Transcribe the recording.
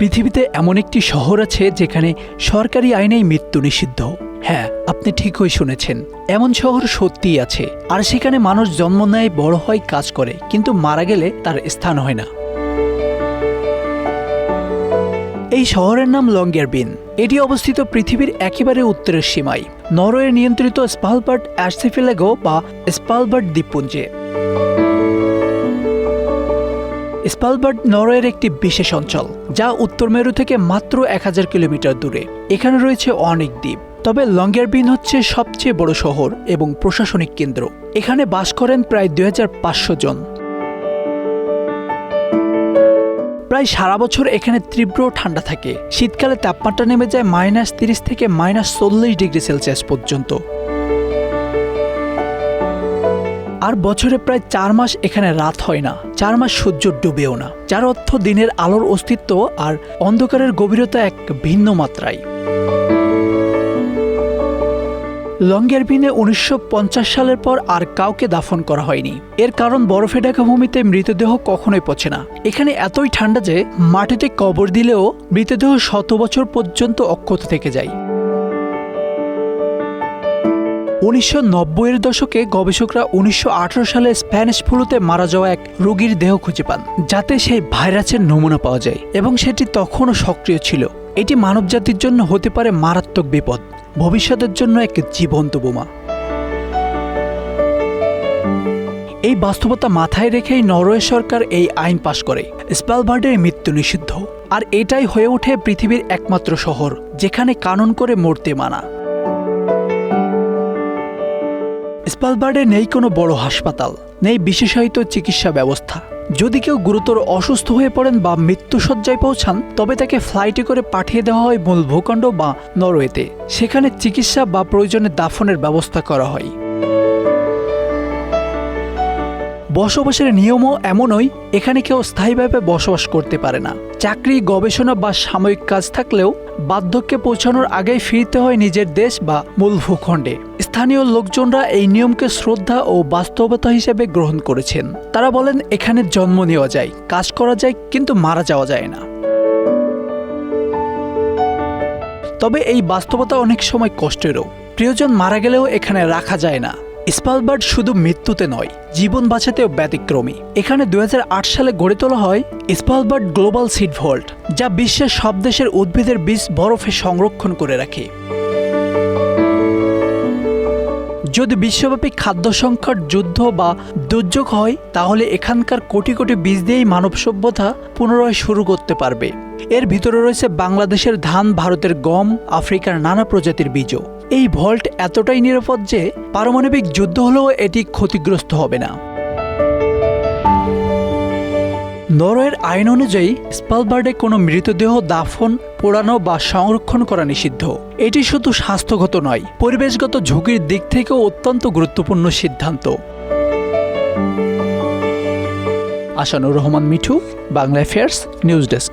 পৃথিবীতে এমন একটি শহর আছে যেখানে সরকারি আইনেই মৃত্যু নিষিদ্ধ। হ্যাঁ আপনি ঠিকই শুনেছেন। এমন শহর সত্যিই আছে। আর সেখানে মানুষ জন্ম নেয়, বড় হয়, কাজ করে, কিন্তু মারা গেলে তার স্থান হয় না। এই শহরের নাম লঙ্গেরবিন এটি অবস্থিত পৃথিবীর একেবারে উত্তরের সীমায়। নরওয়ে নিয়ন্ত্রিত স্পালবার্ট অ্যাসিফিলেগো বা স্পালবার্ট দ্বীপপুঞ্জে। স্পালবার্ট নরওয়ের একটি বিশেষ অঞ্চল, যা উত্তর মেরু থেকে মাত্র এক হাজার কিলোমিটার দূরে। এখানে রয়েছে অনেক দ্বীপ, তবে লঙ্গেরবিন হচ্ছে সবচেয়ে বড় শহর এবং প্রশাসনিক কেন্দ্র। এখানে বাস করেন প্রায় দু হাজার পাঁচশো জন। প্রায় সারা বছর এখানে তীব্র ঠান্ডা থাকে। শীতকালে তাপমাত্রা নেমে যায় মাইনাস তিরিশ থেকে মাইনাস চল্লিশ ডিগ্রি সেলসিয়াস পর্যন্ত। আর বছরে প্রায় চার মাস এখানে রাত হয় না। চার মাস সূর্য ডুবেও না। যার অর্থ দিনের আলোর অস্তিত্ব আর অন্ধকারের গভীরতা এক ভিন্ন মাত্রায়। লঙ্গেরবিনে উনিশশো সালের পর আর কাউকে দাফন করা হয়নি। এর কারণ বরফে ঢাকা ভূমিতে মৃতদেহ কখনোই পচে না। এখানে এতই ঠান্ডা যে মাটিতে কবর দিলেও মৃতদেহ শত বছর পর্যন্ত অক্ষত থেকে যায়। উনিশশো নব্বইয়ের দশকে গবেষকরা উনিশশো আঠেরো সালে স্প্যানিশ ফ্লুতে মারা যাওয়া এক রোগীর দেহ খুঁজে পান, যাতে সেই ভাইরাসের নমুনা পাওয়া যায় এবং সেটি তখনও সক্রিয় ছিল। এটি মানবজাতির জন্য হতে পারে মারাত্মক বিপদ, ভবিষ্যতের জন্য এক জীবন্ত বোমা। এই বাস্তবতা মাথায় রেখেই নরওয়ে সরকার এই আইন পাশ করে। স্পালবার্ডের মৃত্যু নিষিদ্ধ, আর এটাই হয়ে ওঠে পৃথিবীর একমাত্র শহর, যেখানে কানুন করে মরতে মানা। স্পালবার্ডে নেই কোনো বড় হাসপাতাল, নেই বিশেষায়িত চিকিৎসা ব্যবস্থা। যদি কেউ গুরুতর অসুস্থ হয়ে পড়েন বা মৃত্যুসজ্জায় পৌঁছান, তবে তাকে ফ্লাইটে করে পাঠিয়ে দেওয়া হয় মূল ভূখণ্ড বা নরওয়েতে। সেখানে চিকিৎসা বা প্রয়োজনে দাফনের ব্যবস্থা করা হয়। বসবাসের নিয়মও এমনই, এখানে কেউ স্থায়ীভাবে বসবাস করতে পারে না। চাকরি, গবেষণা বা সাময়িক কাজ থাকলেও বার্ধক্যে পৌঁছানোর আগেই ফিরতে হয় নিজের দেশ বা মূল ভূখণ্ডে। স্থানীয় লোকজনরা এই নিয়মকে শ্রদ্ধা ও বাস্তবতা হিসেবে গ্রহণ করেছেন। তারা বলেন, এখানে জন্ম নেওয়া যায়, কাজ করা যায়, কিন্তু মারা যাওয়া যায় না। তবে এই বাস্তবতা অনেক সময় কষ্টেরও। প্রিয়জন মারা গেলেও এখানে রাখা যায় না। স্পালবার্ড শুধু মৃত্যুতে নয়, জীবন বাঁচাতেও ব্যতিক্রমী। এখানে দু হাজার আট সালে গড়ে তোলা হয় স্পালবার্ড গ্লোবাল সিড ভল্ট, যা বিশ্বের সব দেশের উদ্ভিদের বীজ বরফে সংরক্ষণ করে রাখে। যদি বিশ্বব্যাপী খাদ্য সংকট, যুদ্ধ বা দুর্যোগ হয়, তাহলে এখানকার কোটি কোটি বীজ দিয়েই মানব সভ্যতা পুনরায় শুরু করতে পারবে। এর ভিতরে রয়েছে বাংলাদেশের ধান, ভারতের গম, আফ্রিকার নানা প্রজাতির বীজও। এই ভল্ট এতটাই নিরাপদ যে পারমাণবিক যুদ্ধ হলেও এটি ক্ষতিগ্রস্ত হবে না। নরওয়ের আইন অনুযায়ী স্পালবার্ডে কোনো মৃতদেহ দাফন, পোড়ানো বা সংরক্ষণ করা নিষিদ্ধ। এটি শুধু স্বাস্থ্যগত নয়, পরিবেশগত ঝুঁকির দিক থেকেও অত্যন্ত গুরুত্বপূর্ণ সিদ্ধান্ত। Asanur Rahman Mithu, Bangla affairs news desk.